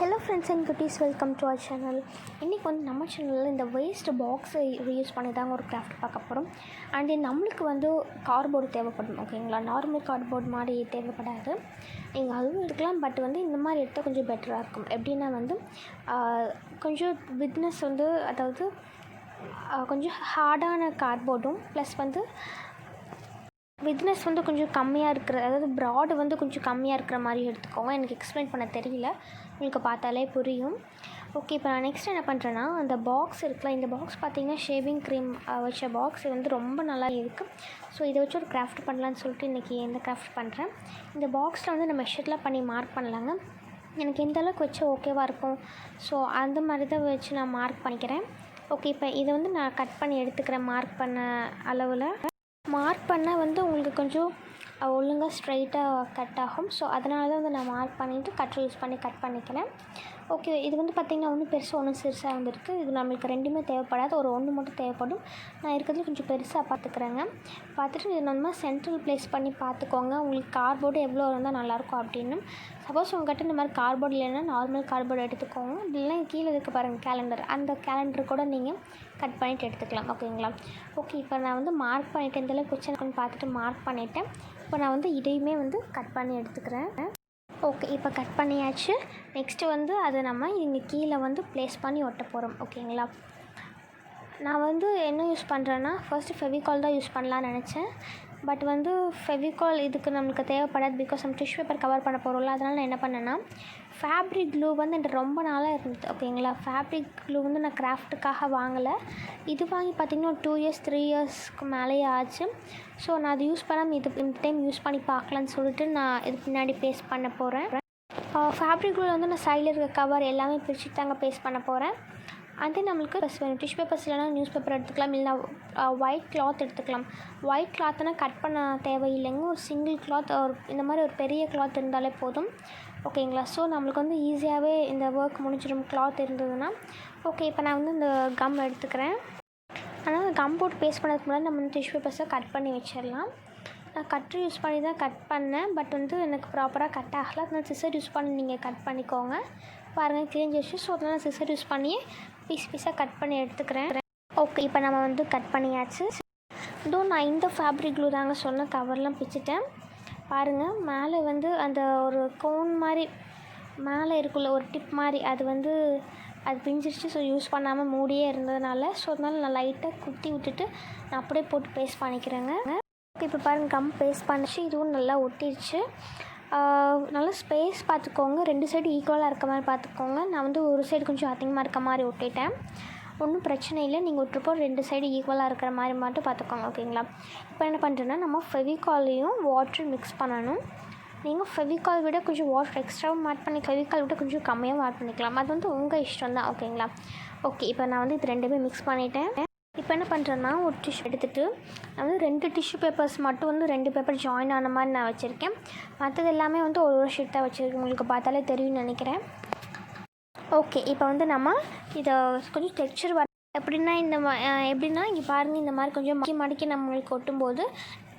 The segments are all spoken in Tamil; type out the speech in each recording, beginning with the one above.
ஹலோ ஃப்ரெண்ட்ஸ் அண்ட் குட்டீஸ் வெல்கம் டு அவர் சேனல் இன்றைக்கி வந்து நம்ம சேனலில் இந்த வேஸ்ட் பாக்ஸை ரீயூஸ் பண்ணி தாங்க ஒரு கிராஃப்ட் பார்க்க போகிறோம் அண்டு நம்மளுக்கு வந்து கார்ட்போர்டு தேவைப்படும் ஓகேங்களா நார்மல் கார்ட்போர்ட் மாதிரி தேவைப்படாது. நீங்கள் அதுவும் எடுக்கலாம் பட் வந்து இந்த மாதிரி எடுத்தால் கொஞ்சம் பெட்டராக இருக்கும். எப்படின்னா வந்து கொஞ்சம் பிக்னஸ் வந்து அதாவது கொஞ்சம் ஹார்டான கார்ட்போர்டும் ப்ளஸ் வந்து வித்னஸ் வந்து கொஞ்சம் கம்மியாக இருக்கிற அதாவது ப்ராடு வந்து கொஞ்சம் கம்மியாக இருக்கிற மாதிரி எடுத்துக்கோங்க. எனக்கு எக்ஸ்பிளைன் பண்ண தெரியல. உங்களுக்கு பார்த்தாலே புரியும். ஓகே இப்போ நான் நெக்ஸ்ட் என்ன பண்ணுறேன்னா அந்த பாக்ஸ் இருக்குல்ல இந்த பாக்ஸ் பார்த்தீங்கன்னா ஷேவிங் க்ரீம் வச்ச பாக்ஸ் வந்து ரொம்ப நல்லா இருக்குது ஸோ இதை வச்சு ஒரு கிராஃப்ட் பண்ணலான்னு சொல்லிட்டு இன்றைக்கி இந்த கிராஃப்ட் பண்ணுறேன் இந்த பாக்ஸில் வந்து நம்ம ஷெட்லாம் பண்ணி மார்க் பண்ணலாங்க. எனக்கு எந்த அளவுக்கு வச்சு ஓகேவாக இருக்கும்? ஸோ அந்த மாதிரி தான் வச்சு நான் மார்க் பண்ணிக்கிறேன். ஓகே இப்போ இதை வந்து நான் கட் பண்ணி எடுத்துக்கிறேன் மார்க் பண்ண அளவில். மார்க் பண்ணால் வந்து உங்களுக்கு கொஞ்சம் ஒழுங்காக ஸ்ட்ரைட்டாக கட் ஆகும். ஸோ அதனால தான் வந்து நான் மார்க் பண்ணிவிட்டு கட்டர் யூஸ் பண்ணி கட் பண்ணிக்கிறேன். ஓகே இது வந்து பார்த்திங்கன்னா ஒன்றும் பெருசாக ஒன்றும் சிறுசாக வந்துருக்கு இது நம்மளுக்கு ரெண்டுமே தேவைப்படாது. ஒரு ஒன்று மட்டும் தேவைப்படும். நான் இருக்கிறதுல கொஞ்சம் பெருசாக பார்த்துக்குறேங்க பார்த்துட்டு இது நம்ம சென்ட்ரல் ப்ளேஸ் பண்ணி பார்த்துக்கோங்க உங்களுக்கு கார்போர்டு எவ்வளோ இருந்தால் நல்லாயிருக்கும் அப்படின்னு. சப்போஸ் உங்கள்கிட்ட இந்த மாதிரி கார்போர்டு இல்லைன்னா நார்மல் கார்போர்டு எடுத்துக்கோங்க. இல்லைன்னா கீழே இருக்க பாருங்கள் கேலண்டர் அந்த கேலண்டர் கூட நீங்கள் கட் பண்ணிவிட்டு எடுத்துக்கலாம். ஓகேங்களா ஓகே இப்போ நான் வந்து மார்க் பண்ணிவிட்டு எந்த அளவுக்கு பார்த்துட்டு மார்க் பண்ணிவிட்டேன் இப்போ நான் வந்து இதையுமே வந்து கட் பண்ணி எடுத்துக்கிறேன். ஓகே இப்போ கட் பண்ணியாச்சு. நெக்ஸ்ட்டு வந்து அதை நம்ம இங்கே கீழே வந்து ப்ளேஸ் பண்ணி ஒட்ட போகிறோம் ஓகேங்களா நான் வந்து என்ன யூஸ் பண்ணுறேன்னா ஃபர்ஸ்ட்டு ஃபெவிகால் தான் யூஸ் பண்ணலான்னு நினச்சேன். பட் வந்து ஃபெவிகால் இதுக்கு நம்மளுக்கு தேவைப்படாது பிகாஸ் நம்ம டிஷ்யூ பேப்பர் கவர் பண்ண போகிறோம்ல அதனால் நான் என்ன பண்ணேன்னா ஃபேப்ரிக் க்ளூ வந்து என்கிட்ட ரொம்ப நாளாக இருந்தது ஓகேங்களா? ஃபேப்ரிக் க்ளூ வந்து நான் கிராஃப்ட்டுக்காக வாங்கலை. இது வாங்கி பார்த்திங்கன்னா ஒரு டூ இயர்ஸ் த்ரீ இயர்ஸ்க்கு மேலேயே ஆச்சு. ஸோ நான் அது யூஸ் பண்ணாமல் இது இந்த டைம் யூஸ் பண்ணி பார்க்கலான்னு சொல்லிட்டு நான் இது பின்னாடி பேஸ்ட் பண்ண போகிறேன் ஃபேப்ரிக் க்ளூவில் வந்து நான் சைடில் இருக்க கவர் எல்லாமே பிரித்து தாங்க பேஸ்ட் பண்ண போகிறேன் அது நம்மளுக்கு ப்ளஸ் வேணும். டிஷ்யூ பேப்பர்ஸ் இல்லைனா நியூஸ் பேப்பர் எடுத்துக்கலாம் இல்லைனா ஒயிட் கிளாத் எடுத்துக்கலாம். ஒயிட் கிளாத்னா கட் பண்ண தேவையில்லைங்க. ஒரு சிங்கிள் கிளாத் ஒரு இந்த மாதிரி ஒரு பெரிய கிளாத் இருந்தாலே போதும். ஓகேங்களா ஸோ நம்மளுக்கு வந்து ஈஸியாகவே இந்த ஒர்க் முடிஞ்சிடும் கிளாத் இருந்ததுன்னா. ஓகே இப்போ நான் வந்து இந்த கம் எடுத்துக்கிறேன். ஆனால் கம் போட்டு பேஸ்ட் பண்ணதுக்கு முன்னாடி நம்ம வந்து டிஷ்யூ பேப்பர்ஸை கட் பண்ணி வச்சிடலாம். நான் கட்ரு யூஸ் பண்ணி தான் கட் பண்ணேன். பட் வந்து எனக்கு ப்ராப்பராக கட் ஆகலை. அதனால் சிசர் யூஸ் பண்ணி நீங்கள் கட் பண்ணிக்கோங்க. பாருங்கள் கிழிஞ்சிச்சு ஸோ அதனால் நான் சிசர் யூஸ் பண்ணி பீஸ் பீஸாக கட் பண்ணி எடுத்துக்கிறேன். ஓகே இப்போ நம்ம வந்து கட் பண்ணியாச்சு. இதுவும் நான் இந்த ஃபேப்ரிக் க்ளூ தாங்க சொன்ன கவர்லாம் பிச்சுட்டேன். பாருங்கள் மேலே வந்து அந்த ஒரு கோன் மாதிரி மேலே இருக்குள்ள ஒரு டிப் மாதிரி அது வந்து அது பிஞ்சிருச்சு ஸோ யூஸ் பண்ணாமல் மூடியே இருந்ததுனால ஸோ அதனால நான் லைட்டாக குத்தி விட்டுட்டு நான் அப்படியே போட்டு பேஸ்ட் பண்ணிக்கிறேங்க. ஓகே இப்போ பாருங்கள் கம் பேஸ்ட் பண்ணிச்சு இதுவும் நல்லா ஒட்டிடுச்சு நல்லா ஸ்பேஸ் பார்த்துக்கோங்க. ரெண்டு சைடு ஈக்குவலாக இருக்க மாதிரி பார்த்துக்கோங்க. நான் வந்து ஒரு சைடு கொஞ்சம் அதிகமாக இருக்க மாதிரி விட்டுட்டேன். ஒன்றும் பிரச்சனை இல்லை. நீங்கள் விட்டுருப்போ ரெண்டு சைடு ஈக்குவலாக இருக்கிற மாதிரி மட்டும் பார்த்துக்கோங்க ஓகேங்களா இப்போ என்ன பண்ணுறேன்னா நம்ம ஃபெவிகாலையும் வாட்டர் மிக்ஸ் பண்ணணும். நீங்கள் ஃபெவிகால் விட கொஞ்சம் வாட்டர் எக்ஸ்ட்ராவும் ஆட் பண்ணி ஃபெவிகால் விட கொஞ்சம் கம்மியாகவும் ஆட் பண்ணிக்கலாம். அது வந்து உங்கள் இஷ்டம் தான் ஓகேங்களா ஓகே இப்போ நான் வந்து இது ரெண்டுமே மிக்ஸ் பண்ணிட்டேன். இப்போ என்ன பண்ணுறேன்னா ஒரு டிஷ்யூ எடுத்துகிட்டு நான் வந்து ரெண்டு டிஷ்யூ பேப்பர்ஸ் மட்டும் வந்து ரெண்டு பேப்பர் ஜாயின் ஆன மாதிரி நான் வச்சுருக்கேன். மற்றது எல்லாமே வந்து ஒரு ஒரு ஷீட் தான் வச்சுருக்கேன். உங்களுக்கு பார்த்தாலே தெரியும்னு நினைக்கிறேன். ஓகே இப்போ வந்து நம்ம இதை கொஞ்சம் டெக்ஸ்சர் வர எப்படின்னா இந்த எப்படின்னா இங்கே பாருங்கள் இந்த மாதிரி கொஞ்சம் மடக்கி மடக்கி நம்மளுக்கு ஒட்டும்போது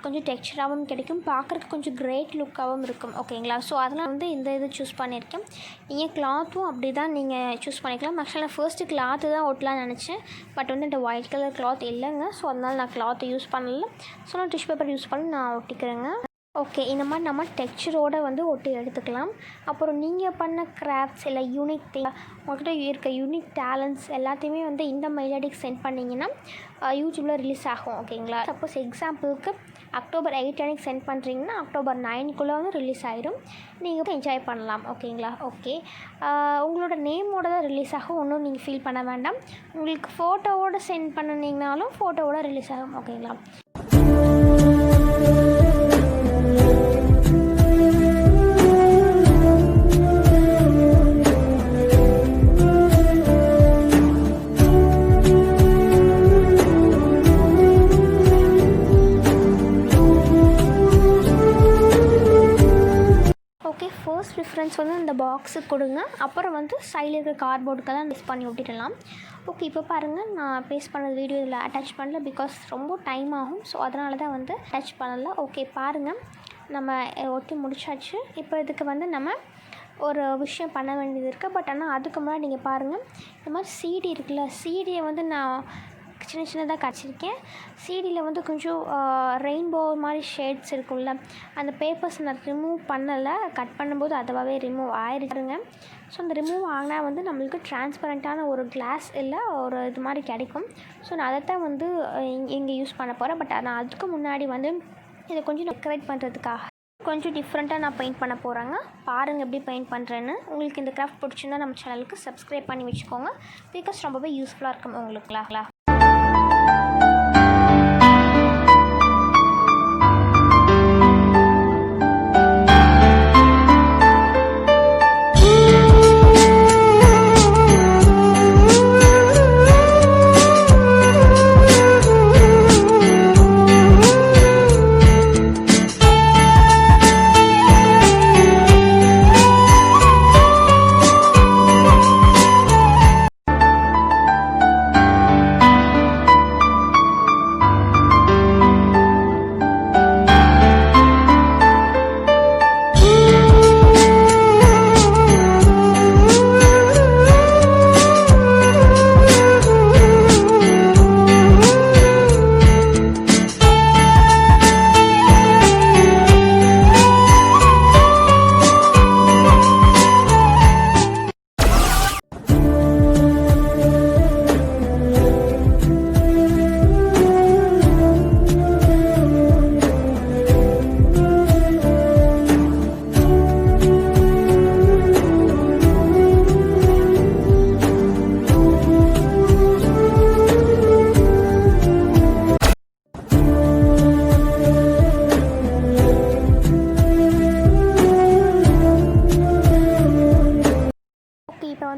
கொஞ்சம் டெக்ஸ்டராகவும் கிடைக்கும் பார்க்குறக்கு கொஞ்சம் கிரேட் லுக்காகவும் இருக்கும். ஓகேங்களா ஸோ அதெல்லாம் வந்து இந்த இது சூஸ் பண்ணியிருக்கேன். நீங்கள் கிளாத்தும் அப்படி தான் நீங்கள் சூஸ் பண்ணிக்கலாம். ஆக்சுவலாக நான் ஃபர்ஸ்ட்டு கிளாத்து தான் ஒட்டலாம்னு நினச்சேன். பட் வந்து இந்த ஒயிட் கலர் கிளாத் இல்லைங்க. ஸோ அதனால் நான் கிளாத்தை யூஸ் பண்ணல. ஸோ நான் டிஷ் பேப்பர் யூஸ் பண்ணி நான் ஒட்டிக்கிறேங்க. ஓகே இந்த மாதிரி நம்ம டெக்ஸ்டரோடு வந்து ஒட்டி எடுத்துக்கலாம். அப்புறம் நீங்கள் பண்ண கிராஃப்ட்ஸ் இல்லை யூனிக் உங்கள்கிட்ட இருக்க யூனிக் டேலண்ட்ஸ் எல்லாத்தையுமே வந்து இந்த மெயில் ஐடிக்கு சென்ட் பண்ணிங்கன்னா யூடியூப்பில் ரிலீஸ் ஆகும். ஓகேங்களா சப்போஸ் எக்ஸாம்பிளுக்கு அக்டோபர் எயிட் அன்னைக்கு சென்ட் பண்ணுறீங்கன்னா அக்டோபர் நைனுக்குள்ளே வந்து ரிலீஸ் ஆயிரும். நீங்கள் என்ஜாய் பண்ணலாம். ஓகேங்களா? ஓகே. உங்களோட நேமோட தான் ரிலீஸ் ஆகும். ஒன்றும் நீங்கள் ஃபீல் பண்ண வேண்டாம். உங்களுக்கு ஃபோட்டோவோடு சென்ட் பண்ணினீங்கனாலும் ஃபோட்டோவோட ரிலீஸ் ஆகும். ஓகேங்களா? ரெஃபரன்ஸ் வந்து இந்த பாக்ஸுக்கு கொடுங்க. அப்புறம் வந்து சைடில் இருக்கிற கார்போர்டுக்கெல்லாம் மிஸ் பண்ணி விட்டுடலாம். ஓகே இப்போ பாருங்கள் நான் பேஸ்ட் பண்ண வீடியோ இதில் அட்டாச் பண்ணல பிகாஸ் ரொம்ப டைம் ஆகும். ஸோ அதனால தான் வந்து அட்டாச் பண்ணல. ஓகே பாருங்கள் நம்ம ஒட்டி முடிச்சாச்சு. இப்போ இதுக்கு வந்து நம்ம ஒரு விஷயம் பண்ண வேண்டியது இருக்குது பட் ஆனால் அதுக்கு முன்னாடி நீங்கள் பாருங்கள் இந்த மாதிரி சிடி இருக்குல்ல சிடியை வந்து நான் சின்ன சின்னதாக காய்ச்சிருக்கேன் சீடியில் வந்து கொஞ்சம் ரெயின்போ மாதிரி ஷேட்ஸ் இருக்கும்ல அந்த பேப்பர்ஸ் நான் ரிமூவ் பண்ணலை. கட் பண்ணும்போது அதுவாகவே ரிமூவ் ஆயிருக்குங்க ஸோ அந்த ரிமூவ் ஆனால் வந்து நம்மளுக்கு டிரான்ஸ்பரண்ட்டான ஒரு கிளாஸ் இல்லை ஒரு இது மாதிரி கிடைக்கும். ஸோ நான் அதை தான் வந்து இங்கே இங்கே யூஸ் பண்ண போகிறேன் பட் நான் அதுக்கு முன்னாடி வந்து இதை கொஞ்சம் டெக்கரேட் பண்ணுறதுக்காக கொஞ்சம் டிஃப்ரெண்ட்டாக நான் பெயிண்ட் பண்ண போகிறேங்க பாருங்கள் எப்படி பெயிண்ட் பண்ணுறேன்னு உங்களுக்கு இந்த கிராஃப்ட் பிடிச்சிருந்தா நம்ம சேனலுக்கு சப்ஸ்கிரைப் பண்ணி வச்சுக்கோங்க. பிகாஸ் ரொம்பவே யூஸ்ஃபுல்லாக இருக்கும் உங்களுக்குலாம்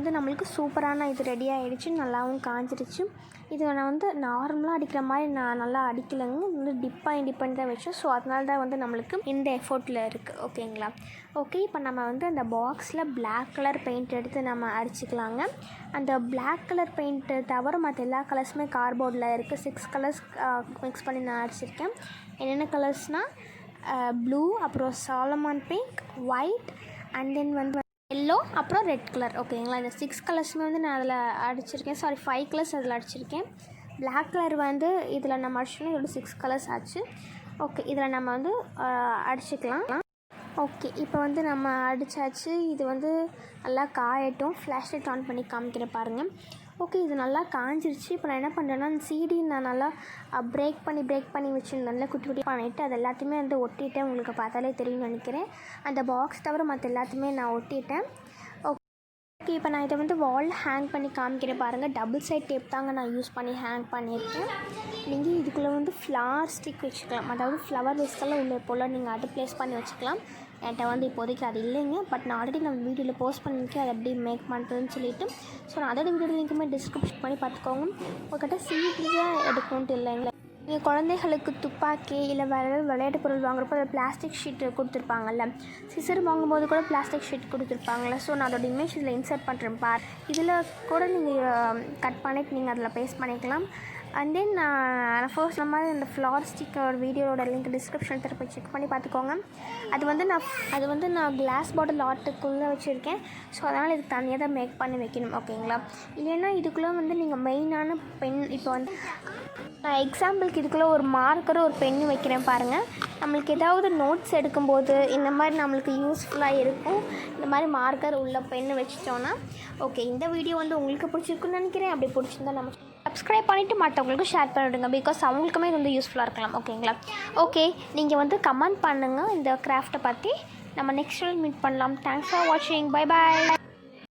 வந்து நம்மளுக்கு சூப்பரான இது ரெடி ஆகிடுச்சு நல்லாவும் காஞ்சிருச்சு. இது நான் வந்து நார்மலாக அடிக்கிற மாதிரி நான் நல்லா அடிக்கலைங்க. இது வந்து டிப்பாக டிப்பன் தான் வச்சோம் ஸோ அதனால தான் வந்து நம்மளுக்கு இந்த எஃபோர்ட்டில் இருக்குது ஓகேங்களா ஓகே இப்போ நம்ம வந்து அந்த பாக்ஸில் பிளாக் கலர் பெயிண்ட் எடுத்து நம்ம அடிச்சுக்கலாங்க. அந்த பிளாக் கலர் பெயிண்ட்டு தவிர மற்ற எல்லா கலர்ஸுமே கார்போர்டில் இருக்குது சிக்ஸ் கலர்ஸ் மிக்ஸ் பண்ணி நான் அடிச்சிருக்கேன். என்னென்ன கலர்ஸ்னால் ப்ளூ அப்புறம் salmon pink white and then வந்து எல்லோ அப்புறம் ரெட் கலர் ஓகேங்களா இந்த சிக்ஸ் கலர்ஸுமே வந்து நான் அதில் அடிச்சிருக்கேன். சாரி ஃபைவ் கலர்ஸ் அதில் அடிச்சிருக்கேன். பிளாக் கலர் வந்து இதில் நம்ம அடிச்சோன்னா இதோட சிக்ஸ் கலர்ஸ் ஆச்சு. ஓகே இதில் நம்ம வந்து அடிச்சுக்கலாம். ஓகே இப்போ வந்து நம்ம அடித்தாச்சு இது வந்து நல்லா காயட்டும். ஃப்ளாஷ் லைட் ஆன் பண்ணி காமிக்கிறேன் பாருங்கள் ஓகே இது நல்லா காஞ்சிருச்சு. இப்போ நான் என்ன பண்ணுறேன்னா அந்த சீடி நான் நல்லா பிரேக் பண்ணி பிரேக் பண்ணி வச்சு நல்லா குட்டி குட்டி பண்ணிவிட்டு அது எல்லாத்தையுமே வந்து ஒட்டிட்டேன். உங்களுக்கு பார்த்தாலே தெரியும்னு நினைக்கிறேன். அந்த பாக்ஸ் தவிர மற்ற எல்லாத்தையுமே நான் ஒட்டிட்டேன். ஓகே இப்போ நான் இதை வந்து வால் ஹேங் பண்ணி காமிக்கிறேன் பாருங்கள் டபுள் சைட் டேப் தாங்க நான் யூஸ் பண்ணி ஹேங் பண்ணியிருக்கேன். நீங்கள் இதுக்குள்ளே வந்து ஃப்ளார் ஸ்டிக் வச்சுக்கலாம். அதாவது ஃப்ளவர் வேஸ்க்கெல்லாம் உள்ளே போல் நீங்கள் அது ப்ளேஸ் பண்ணி வச்சுக்கலாம். என்கிட்ட வந்து இப்போதைக்கு அது இல்லைங்க. பட் நான் ஆல்ரெடி நான் வீடியோவில் போஸ்ட் பண்ணியிருக்கேன் அதை எப்படி மேக் பண்ணுறதுன்னு சொல்லிட்டு ஸோ நான் அதோட வீடியோ லிங்க்குமே டிஸ்கிரிப்ஷன் பண்ணி பார்த்துக்கோங்க. உங்கள்கிட்ட சீக்கிரம் எடுக்கணுன்ட்டு இல்லைங்களா நீங்கள் குழந்தைகளுக்கு துப்பாக்கி இல்லை வேறு ஏதாவது விளையாட்டு பொருள் வாங்குறப்போ அதில் பிளாஸ்டிக் ஷீட் கொடுத்துருப்பாங்கல்ல. சிசர் வாங்கும்போது கூட பிளாஸ்டிக் ஷீட் கொடுத்துருப்பாங்கல்ல. ஸோ நான் அதோட இமேஜ் இதில் இன்சர்ட் பண்ணுறேன் பார். இதில் கூட நீங்கள் கட் பண்ணிட்டு நீங்கள் அதில் பேஸ்ட் பண்ணிக்கலாம். அண்ட் தென் uh, நான் ஃபர்ஸ்ட் நம்ம இந்த ஃப்ளார் ஸ்டிக்கர் வீடியோட லிங்க் டிஸ்கிரிப்ஷன் திருப்பி செக் பண்ணி பார்த்துக்கோங்க. அது வந்து நான் அது வந்து நான் கிளாஸ் பாட்டில் ஆர்ட்டுக்குள்ளே வச்சுருக்கேன். ஸோ அதனால் இதுக்கு தனியாக தான் மேக் பண்ணி வைக்கணும் ஓகேங்களா இல்லைன்னா இதுக்குள்ளே வந்து நீங்கள் மெயினான பென் இப்போ வந்து நான் எக்ஸாம்பிளுக்கு இதுக்குள்ளே ஒரு மார்க்கர் ஒரு பென்னு வைக்கிறேன் பாருங்கள் நம்மளுக்கு ஏதாவது நோட்ஸ் எடுக்கும்போது இந்த மாதிரி நம்மளுக்கு யூஸ்ஃபுல்லாக இருக்கும். இந்த மாதிரி மார்க்கர் உள்ள பென்னு வச்சிட்டோன்னா ஓகே இந்த வீடியோ வந்து உங்களுக்கு பிடிச்சிருக்குன்னு நினைக்கிறேன். அப்படி பிடிச்சிருந்தா நம்ம சப்ஸ்கிரைப் பண்ணிவிட்டு மற்றவங்களுக்கு ஷேர் பண்ணிவிடுங்க பிகாஸ் அவங்களுக்குமே இது வந்து யூஸ்ஃபுல்லாக இருக்கலாம் ஓகேங்களா ஓகே நீங்கள் வந்து கமெண்ட் பண்ணுங்கள் இந்த கிராஃப்ட்டை பற்றி நம்ம நெக்ஸ்ட் மீட் பண்ணலாம். தேங்க்ஸ் ஃபார் வாட்சிங் பை பாய்